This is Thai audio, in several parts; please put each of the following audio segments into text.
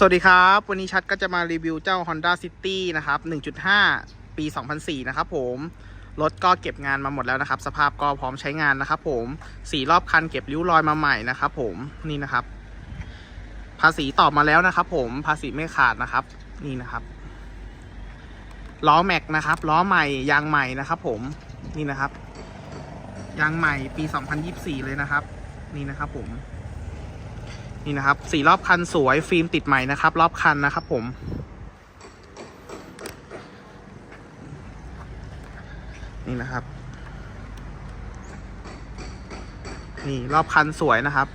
สวัสดีครับ วันนี้ชัดก็จะมารีวิวเจ้า Honda City นะครับ 1.5 ปี 2004 นะครับผม รถก็เก็บงานมาหมดแล้วนะครับ สภาพก็พร้อมใช้งานนะครับผม สีรอบคันเก็บริ้วรอยมาใหม่นะครับผม นี่นะครับ ภาษีตอบมาแล้วนะครับผม ภาษีไม่ขาดนะครับ นี่นะครับ ล้อแม็กนะครับ ล้อใหม่ ยางใหม่นะครับผม นี่นะครับ ยางใหม่ปี 2024 เลยนะครับ นี่นะครับผม นี่นะครับสีรอบคันสวยฟิล์มติดใหม่นะครับ รอบคันนะครับผม นี่นะครับ นี่รอบคันสวยนะครับ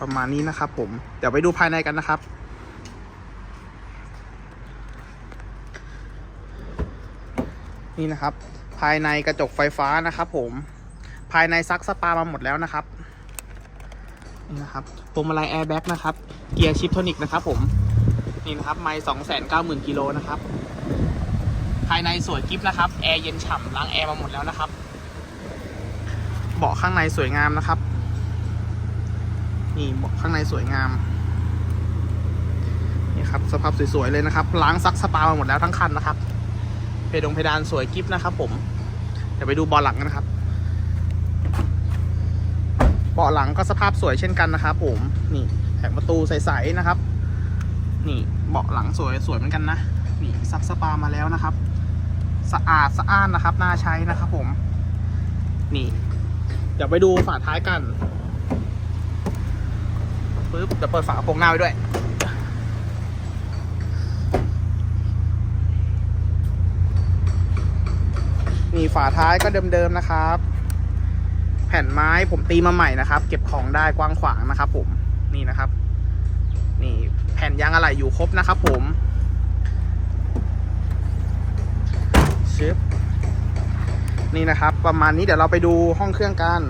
ประมาณนี้นะครับผม เดี๋ยวไปดูภายในกันนะครับ นี่นะครับ ภายในกระจกไฟฟ้านะครับผม ภายในซักสปามาหมดแล้วนะครับนี่นะครับพวงมาลัยแอร์แบ็กนะครับ เกียร์ชิปโทนิกนะครับผม นี่นะครับ ไม่สองแสนเก้าหมื่นกิโลนะครับ ภายในสวยกิฟนะครับ แอร์เย็นฉ่ำล้างแอร์มาหมดแล้วนะครับ เบาะข้างในสวยงามนะครับ นี่เบาะข้างในสวยงาม นี่ครับ สภาพสวยๆเลยนะครับ ล้างซักสปามาหมดแล้วทั้งคันนะครับ เพดงเพดานสวยกิฟนะครับผม เดี๋ยวไปดูบาะหลังกันนะครับ บาะหลังก็สภาพสวยเช่นกันนะครับผมนี่แผงประตูใสๆนะครับ นี่เบาะหลังสวยสวยเหมือนกันนะนี่ซักสปามาแล้วนะครับ สะอาดสะอ้านนะครับน่าใช้นะครับผม นี่ เดี๋ยวไปดูฝาท้ายกันปึ๊บเดี๋ยวเปิดฝากระโปรงหน้าไว้ด้วยนี่ฝาท้ายก็เดิมๆนะครับ แผ่นไม้ผมตีมาใหม่นะครับ เก็บของได้กว้างขวางนะครับ ผมนี่นะครับ นี่แผ่นยางอะไหล่อยู่ครบนะครับ ผมชึบนี่นะครับ ประมาณนี้เดี๋ยวเราไปดูห้องเครื่องกัน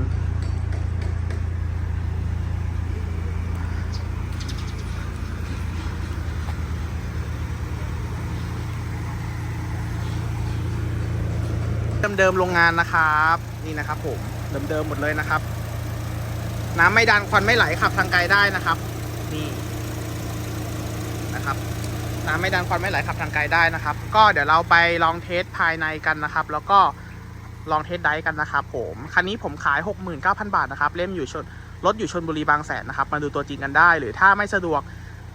เดิมๆโรงงานนะครับ นี่นะครับผม เดิมๆหมดเลยนะครับ น้ำไม่ดันควันไม่ไหลขับทางไกลได้นะครับ นี่นะครับ น้ำไม่ดันควันไม่ไหลขับทางไกลได้นะครับ ก็เดี๋ยวเราไปลองเทสภายในกันนะครับ แล้วก็ลองเทสไดฟ์กันนะครับผมคันนี้ผมขาย 69,000 บาทนะครับ เล่มอยู่ชนรถอยู่ชนบุรีบางแสนนะครับ มาดูตัวจริงกันได้ หรือถ้าไม่สะดวก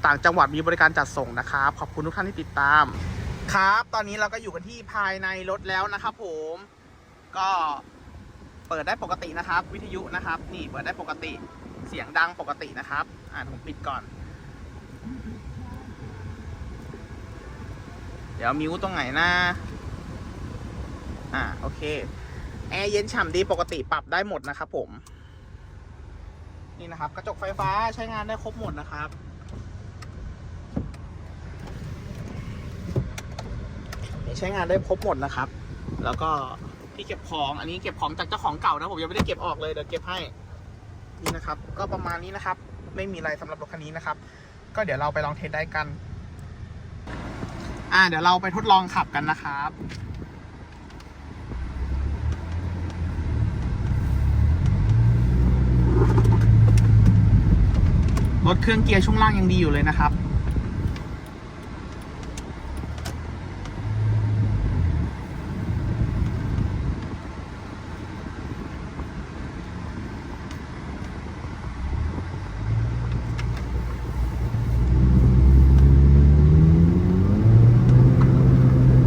ต่างจังหวัดมีบริการจัดส่งนะครับ ขอบคุณทุกท่านที่ติดตาม ครับ ตอนนี้เราก็อยู่กันที่ภายในรถแล้วนะครับผมก็ เปิดได้ปกตินะครับ วิทยุนะครับ นี่เปิดได้ปกติเสียงดังปกตินะครับ อ่าผมปิดก่อน เดี๋ยวมิวตรงไหนนะอ่าโอเคแอร์เย็นฉ่ำดีปกติปรับได้หมดนะครับผม นี่นะครับ กระจกไฟฟ้าใช้งานได้ครบหมดนะครับนี่ใช้งานได้ครบหมดนะครับ แล้วก็ ที่เก็บของ อันนี้เก็บของจากเจ้าของเก่านะผมยังไม่ได้เก็บออกเลยเดี๋ยวเก็บให้นี่นะครับ ก็ประมาณนี้นะครับ ไม่มีอะไรสำหรับรถคันนี้นะครับ ก็เดี๋ยวเราไปลองเทสได้กัน อ่า เดี๋ยวเราไปทดลองขับกันนะครับรถเครื่องเกียร์ช่วงล่างยังดีอยู่เลยนะครับ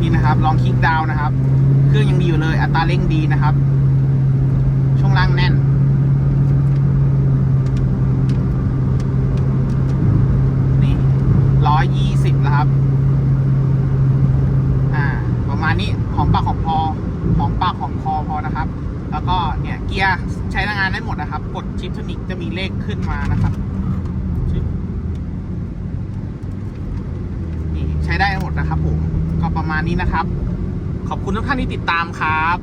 นี่นะครับ ลองคลิกดาวนะครับ เครื่องยังดีอยู่เลย อัตราเร่งดีนะครับ ช่วงล่างแน่น นี่ร้อยยี่สิบนะครับ อ่า ประมาณนี้หอมปากหอมคอหอมปากหอมคอพอนะครับ แล้วก็เนี่ยเกียร์ใช้งานได้หมดนะครับ กดชิปทนิคจะมีเลขขึ้นมานะครับชิปนี่ ใช้ได้หมดนะครับผมก็ประมาณนี้นะครับ ขอบคุณทุกท่านที่ติดตามครับ